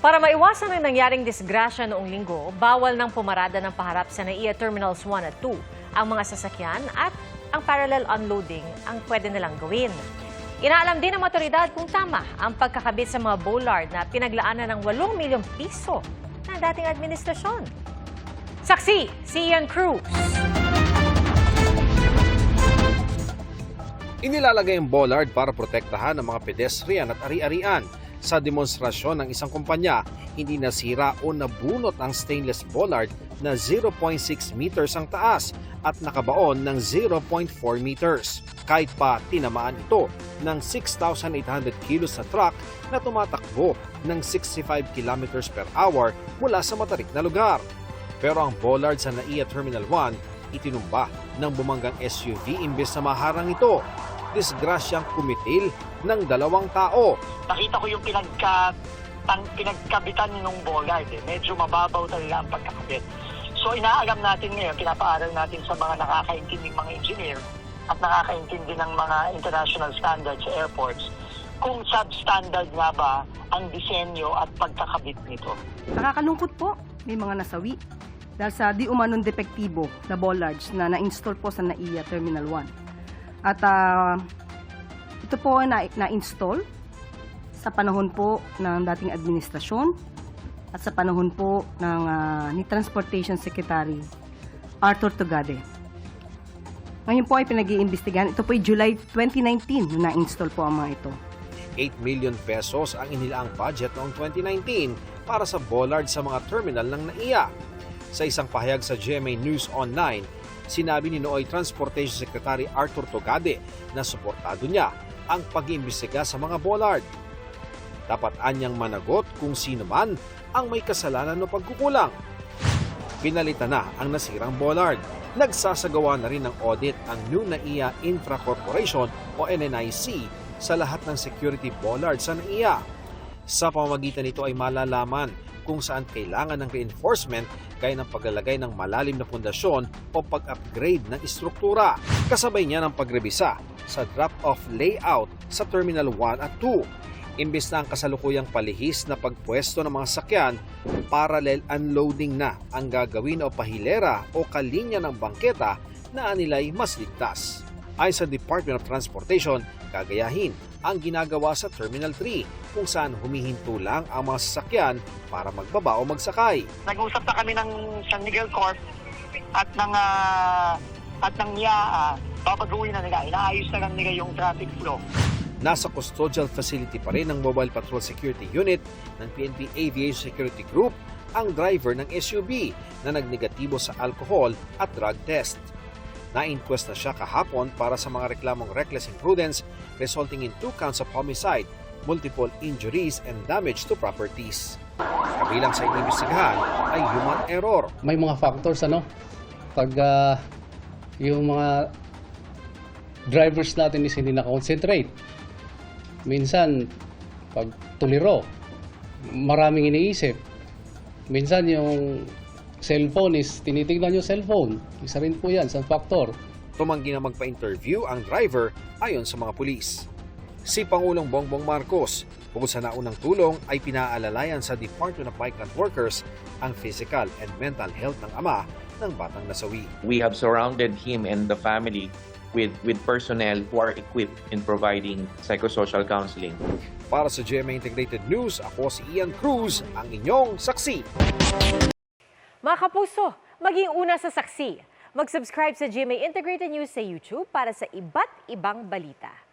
Para maiwasan ang nangyaring disgrasya noong linggo, bawal ng pumarada ng paharap sa NAIA Terminals 1 at 2 ang mga sasakyan at ang parallel unloading ang pwede nilang gawin. Inaalam din ng otoridad kung tama ang pagkakabit sa mga bollard na pinaglaanan ng 8 milyong piso ng dating administrasyon. Saksi, si Ian Cruz. Inilalagay ang bollard para protektahan ang mga pedestrian at ari-arian. Sa demonstrasyon ng isang kumpanya, hindi nasira o nabunot ang stainless bollard na 0.6 meters ang taas at nakabaon ng 0.4 meters. Kahit pa tinamaan ito ng 6,800 kilos na truck na tumatakbo ng 65 kilometers per hour mula sa matarik na lugar. Pero ang bollard sa NAIA Terminal 1 itinumba ng bumanggang SUV imbes na maharang ito. Disgrasyang kumitil ng dalawang tao. nakita ko yung pinagka tang, pinagkabitan nung bollard eh. Medyo mababaw talaga ang pagkakabit. So inaalam natin ngayon, pinapaaral natin sa mga nakakaintinding mga engineer at nakakaintindi ng mga international standards sa airports kung substandard nga ba ang disenyo at pagkakabit nito. Nakakalungkot po, may mga nasawi dahil sa di umanong depektibo na bollards na na-install po sa NAIA Terminal 1. At ah, ito po na- na-install sa panahon po ng dating administrasyon at sa panahon po ng ah, ni Transportation Secretary Arthur Tugade. Ngayon po ay pinag-iimbestigahan. Ito po ay July 2019 na na-install po ang mga ito. 8 million pesos ang inilaang budget noong 2019 para sa bollard sa mga terminal ng NAIA. Sa isang pahayag sa GMA News Online, sinabi ni Nooy Transportation Secretary Arthur Togade na suportado niya ang pag-iimbestiga sa mga bollard. Dapat anyang managot kung sino man ang may kasalanan o pagkukulang. Pinalitan na ang nasirang bollard. Nagsasagawa na rin ng audit ang New NAIA Infra Corporation o NNIC sa lahat ng security bollards sa NAIA. Sa pamamagitan nito ay malalaman kung saan kailangan ng reinforcement gaya ng paglalagay ng malalim na pundasyon o pag-upgrade ng istruktura. Kasabay niya ng pagrebisa sa drop-off layout sa Terminal 1 at 2. Imbis na ang kasalukuyang palihis na pagpwesto ng mga sakyan, parallel unloading na ang gagawin o pahilera o kalinya ng bangketa na anilay mas ligtas. Ayon sa Department of Transportation, gagayahin ang ginagawa sa Terminal 3 kung saan humihinto lang ang mga sasakyan para magbaba o magsakay. Nag-usap na kami ng San Miguel Corp at ng ah, at ng NIAA, papaguhin na nila, inaayos na lang nila yung traffic flow. Nasa custodial facility pa rin ng Mobile Patrol Security Unit ng PNP Aviation Security Group ang driver ng SUV na nagnegatibo sa alcohol at drug test. Na-inquest na siya kahapon para sa mga reklamong reckless imprudence resulting in two counts of homicide, multiple injuries and damage to properties. Kabilang sa inimbestigahan ay human error. may mga factors ano pag ah, yung mga drivers natin is hindi na-concentrate minsan pag tuliro maraming iniisip. Minsan yung cellphone is tinitignan yung cellphone. Isa rin po yan sa factor. Tumanggi na magpa-interview ang driver ayon sa mga pulis. Si Pangulong Bongbong Marcos, bukod sa naunang tulong ay pinaalalayan sa Department of Migrant Workers ang physical and mental health ng ama ng batang nasawi. we have surrounded him and the family with with personnel who are equipped in providing psychosocial counseling. Para sa GMA Integrated News, ako si Ian Cruz, ang inyong saksi. Mga kapuso, maging una sa saksi. Mag-subscribe sa GMA Integrated News sa YouTube para sa iba't ibang balita.